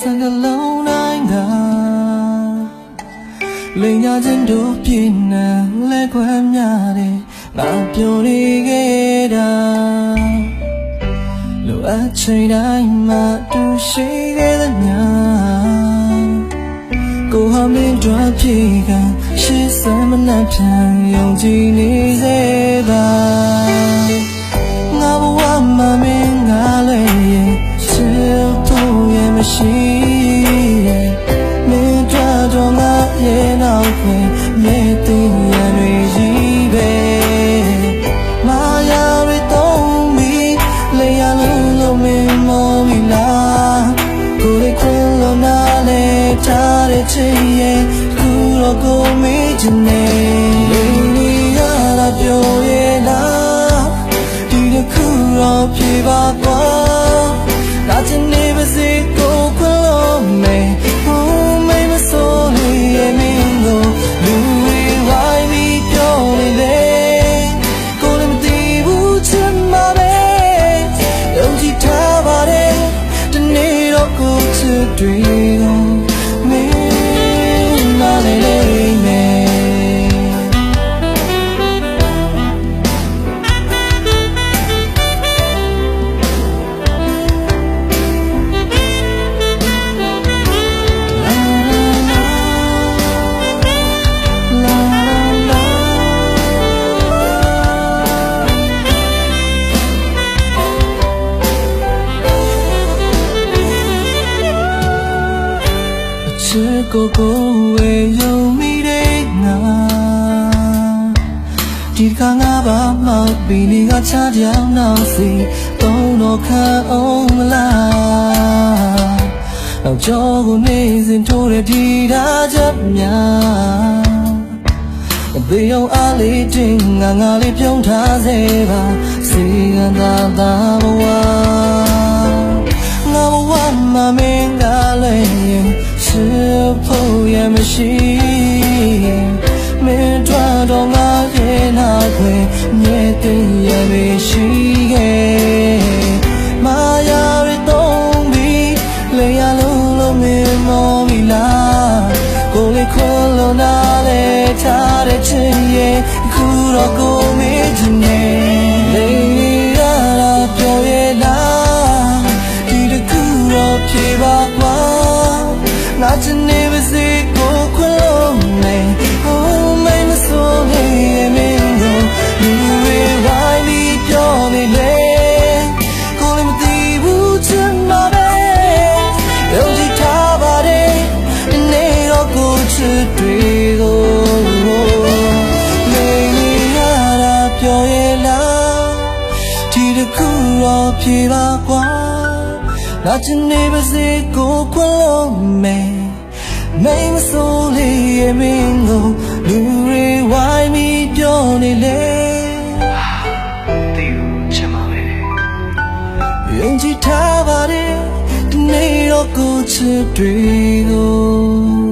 စံကလုံးတိုင်းကလိန်ညာချင်းတို့ပြည့်နှံလဲခွမ်းများတယ်ငါပြောနေခဲ့တာလိုအပ်ချိန်တိုင်းမှာတူရှိခဲ့သမျှ ကိုဟာမင်းတို့ပြေကရှေ့စမ်းမနှံ့ပြန်ယုံကြည်နေစေပါငါဘဝမှာမင်းငါလည်းရဲ့ချစ်ဖို့ရဲ့မရှိရဲ့ လေထားတဲ့ချိန်ရဲ့ခုတော့ကိုမေးချင်နေနေနေရတာပြောရဲ့လားဒီတစ်ခုတော့ဖြေပါကွာဒါချင်နေပါစေကိုယ်ခွင်လို့မေးဟိုမေးမစိုးလို့ရဲ့မင်းကိုလူတွေဝိုင်းပြီးပြောနေလေကိုယ်လည်းမသိဘူးချင်မှာပဲယုံကြည်ထားပါတယ်တနေ့တော့ကိုယ်ချစ်တွေ ကိုကိုဝေယုံမိတဲ့ငါဒီကငါဘာမှပြီးနေကချပြောင်းတော့စီတုံးတော့ခံအောင်မလားနောက်ကျော်ကိုနေစဉ်ထိုးတဲ့ဒီတာချက်များဘေးအောင်အားလေးတင်ငါငါလေးပြုံးထားစေပါစီကံသာသာဘဝ မရှိမင်းတို့တော့ငါရဲ့နာခွေမြေတင်ရမရှိခဲ့မာယာရတော့ဘီလေရလုံးလုံးမင်းမောမီလားကိုယ်လေးခွလို့နာလေထားတဲ့ချင်ရဲ့ခုတော့ကိုမေးချင်နေ တော့ပြေပါကွာငါချင်နေပါစေကိုခွလုံးမယ်မိမဆိုးလေးရဲ့မင်းကိုလူတွေဝိုင်းပြီးပြောနေလေသိဘူးချင်ပါပဲယုံကြည်ထားပါတယ်ဒီနေ့တော့ကိုချစ်တွေကို